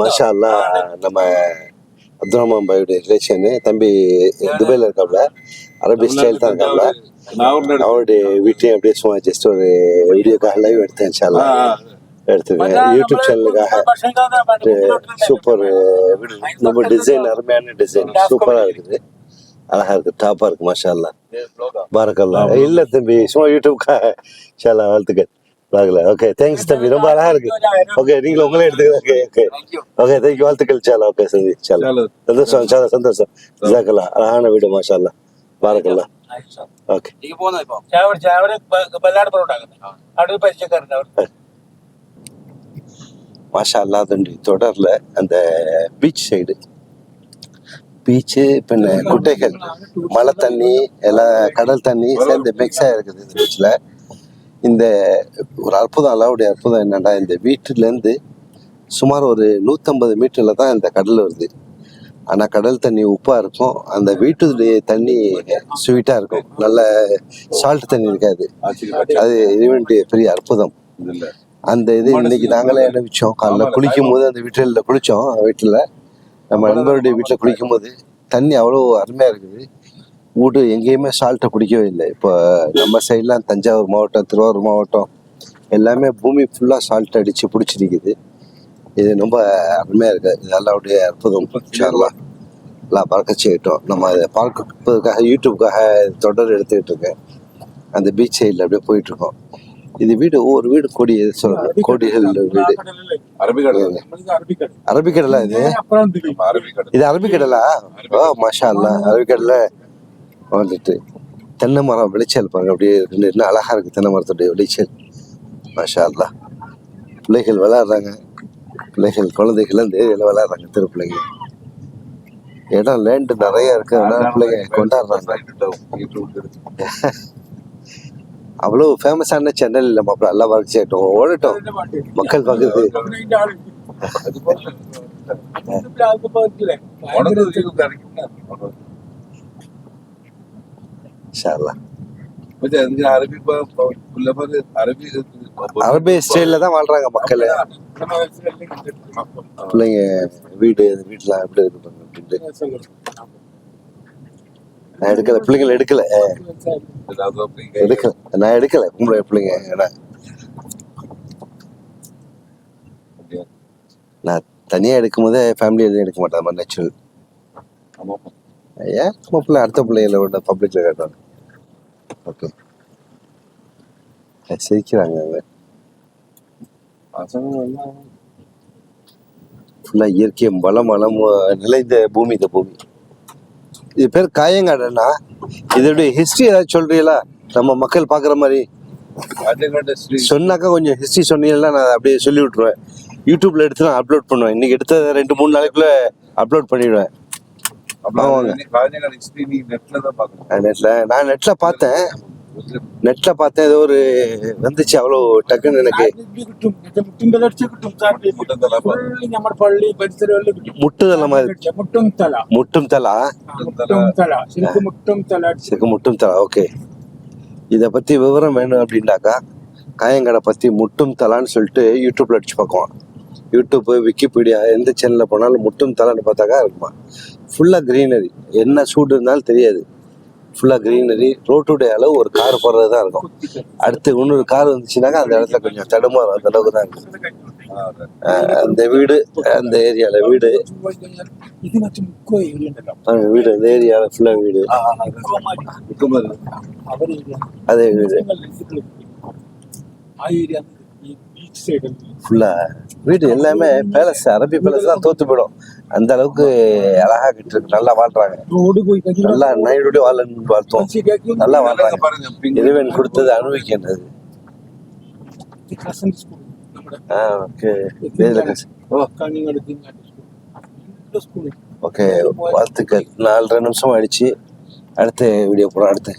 மாஷா அல்லா நம்ம அப்துல் ரஹ்மான் பாயுடைய ரிலேஷனு தம்பி துபாயில இருக்காப்ல அரபி ஸ்டைல் தான் இருக்காப்ல. அவருடைய வீட்டையும் அப்படியே சும்மா ஜஸ்ட் ஒரு வீடியோக்காக லைவ் எடுத்தேன் இன்ஷால்லா எடுத்துருக்கேன் யூடியூப் சேனலுக்காக சூப்பர் நம்ம டிசைன் அருமையான டிசைன் சூப்பரா இருக்குது. அழகா இருக்கு டாப்பா இருக்கு மாஷா அல்லா பாரக்கல்லா இல்ல தம்பி சும்மா யூடியூப்காக இன்ஷால்லா வாழ்த்துக்கள். பார்க்கல ஓகே தேங்க்ஸ் தம்பி ரொம்ப அழகா இருக்கு ஓகே நீங்களும் உங்களே எடுத்துக்கலாம் ஓகே ஓகே ஓகே தேங்க்யூ வாழ்த்துக்கள் சாலா ஓகே சந்தி சாலா சந்தோஷம் சாலா சந்தோஷம் ஜாக்கல்லா அழகான வீடு மாஷா அல்லா பாரக்கல்லா ஓகே ചാവടി ചാവടി ബല്ലാട് ഉണ്ടാക്കുന്നത് അവിടെ പരിചയക്കാരുണ്ട് അവർ மாஷா அல்லாதண்டி தொடர்ல அந்த பீச் சைடு பீச்சு பின்ன குட்டைகள் மழை தண்ணி எல்லாம் கடல் தண்ணி சேர்ந்து மிக்ஸாக இருக்குது இந்த பீச்சில் இந்த ஒரு அற்புதம் அல்லாவுடைய அற்புதம் என்னென்னா இந்த வீட்டிலேருந்து சுமார் ஒரு நூற்றம்பது மீட்டரில் தான் இந்த கடல் வருது. ஆனால் கடல் தண்ணி உப்பாக இருக்கும். அந்த வீட்டுடைய தண்ணி ஸ்வீட்டாக இருக்கும். நல்ல சால்ட் தண்ணி இருக்காது. அது இறைவனுடைய பெரிய அற்புதம். அந்த இது இன்னைக்கு நாங்களே அனுபவிச்சோம். காலைல குளிக்கும் போது அந்த வீட்டில் குளித்தோம் வீட்டில் நம்ம நண்பருடைய வீட்டில் குளிக்கும் போது தண்ணி அவ்வளோ அருமையாக இருக்குது. வீடு எங்கேயுமே சால்ட்டை குடிக்கவே இல்லை. இப்போ நம்ம சைட்லாம் தஞ்சாவூர் மாவட்டம் திருவாரூர் மாவட்டம் எல்லாமே பூமி ஃபுல்லாக சால்ட் அடித்து பிடிச்சி நிற்குது இது ரொம்ப அருமையாக இருக்குது இது அல்லாவுடைய அற்புதம். இன்ஷால்லா எல்லாம் பறக்க செய்யட்டும். நம்ம அதை பார்க்கறதுக்காக யூடியூப்காக தொடர் எடுத்துக்கிட்டு இருக்கேன். அந்த பீச் சைடில் அப்படியே போயிட்டு இருக்கோம். இது வீடு ஒவ்வொரு வீடு கோடி சொல்லணும் கோடிகள் வீடு. அரபிக்கடல் அரபிக்கடலா. இது? இது அரபிக்கடலா? ஓ மாஷா அல்லா அரபிக்கடல வந்துட்டு தென்னை மரம் விளைச்சல் பாருங்க அப்படியே ரெண்டு என்ன அழகா இருக்கு தென்னை மரத்துடைய விளைச்சல். மாஷா அல்லா பிள்ளைகள் விளையாடுறாங்க. பிள்ளைகள் குழந்தைகள் அந்த ஏரியாவில் விளையாடுறாங்க தெரு பிள்ளைங்க. இடம் லேண்டு நிறைய இருக்கு. அதனால பிள்ளைங்க கொண்டாடுறாங்க. அவ்வளோ ஃபேமஸான சேனல் இல்லை மாப்பிள்ள எல்லாம் ஒர்க் செய்யட்டும் ஓடட்டும். மக்கள் பார்க்குறது. இன்ஷா புள்ளமாரு அரபி ஸ்டைல்ல தான் வாழ்றாங்க மக்கள். பிள்ளைங்க வீடு வீட்டுல எப்படி பண்ணு அப்படின்ட்டு. நான் எடுக்கல பிள்ளைங்களை எடுக்கல. எடுக்கல நான் எடுக்கல பொம்பளை பிள்ளைங்க நான் தனியா எடுக்கும் போதே ஃபேமிலி எதுவும் எடுக்க மாட்டேன் நேச்சுரல் ஏன்? நம்ம பிள்ளை அடுத்த பிள்ளைகளை விட பப்ளிக்ல கேட்டாங்க. ஓகே சிரிக்கிறாங்க அவங்க ஃபுல்லா இயற்கை வளம் வளம் நிலைந்த பூமி இந்த பூமி இது பேர் காயங்காடுன்னா இதோடைய ஹிஸ்டரி ஏதாச்சும் சொல்றீங்களா நம்ம மக்கள் பாக்குற மாதிரி சொன்னாக்கா கொஞ்சம் ஹிஸ்டரி சொன்னீங்கன்னா நான் அப்படியே சொல்லி விட்டுருவேன் யூடியூப்ல எடுத்து நான் அப்லோட் பண்ணுவேன் இன்னைக்கு எடுத்த ரெண்டு மூணு நாளைக்குள்ள அப்லோட் பண்ணிடுவேன் நான் நெட்ல பார்த்தேன். நெட்ல பார்த்தேன் ஏதோ ஒரு வந்துச்சு అవ్వలో டக்குன்னு எனக்கு. ముట్టుదల ముట్టుం తల ముట్టుం తల முட்டும் தலா. ஓகே. இதை பத்தி விவரம் வேணும் அப்படின்னாக்கா காயங்கடை பத்தி முட்டும் தலான்னு சொல்லிட்டு யூடியூப்ல அடிச்சு பார்க்குவான் யூடியூப்பு விக்கிபீடியா எந்த சேனலில் போனாலும் முட்டும் தலைன்னு பார்த்தாக்கா இருக்குமா? ஃபுல்லாக க்ரீனரி என்ன சூடு இருந்தாலும் தெரியாது. ஃபுல்லாக க்ரீனரி ரோட்டுடைய அளவு ஒரு கார் போடுறது தான் இருக்கும். அடுத்து இன்னொரு கார் வந்துச்சுனாக்கா அந்த இடத்துல கொஞ்சம் தடுமாறும் அந்த அளவுக்கு தான் இருக்கும். அந்த வீடு அந்த ஏரியாவில் வீடு. வீடு அந்த ஏரியாவில் ஃபுல்லா வீடு. அதே வீடு. ஃபுல்லாக வீடு எல்லாமே பேலஸ் அரபி பேலஸ் தான் தோத்து போயிடும். அந்த அளவுக்கு அழகா கிட்ட இருக்கு. நல்லா வாழ்றாங்க. நல்லா நைடுடைய வாழ வாழ்த்துவோம். நல்லா வாழ்றாங்க. இறைவன் கொடுத்தது அனுபவிக்கின்றது. ஓகே. ஓகே. வாழ்த்துக்கள். நாலரை நிமிஷம் ஆயிடுச்சு. அடுத்த வீடியோ போகிறோம் அடுத்து.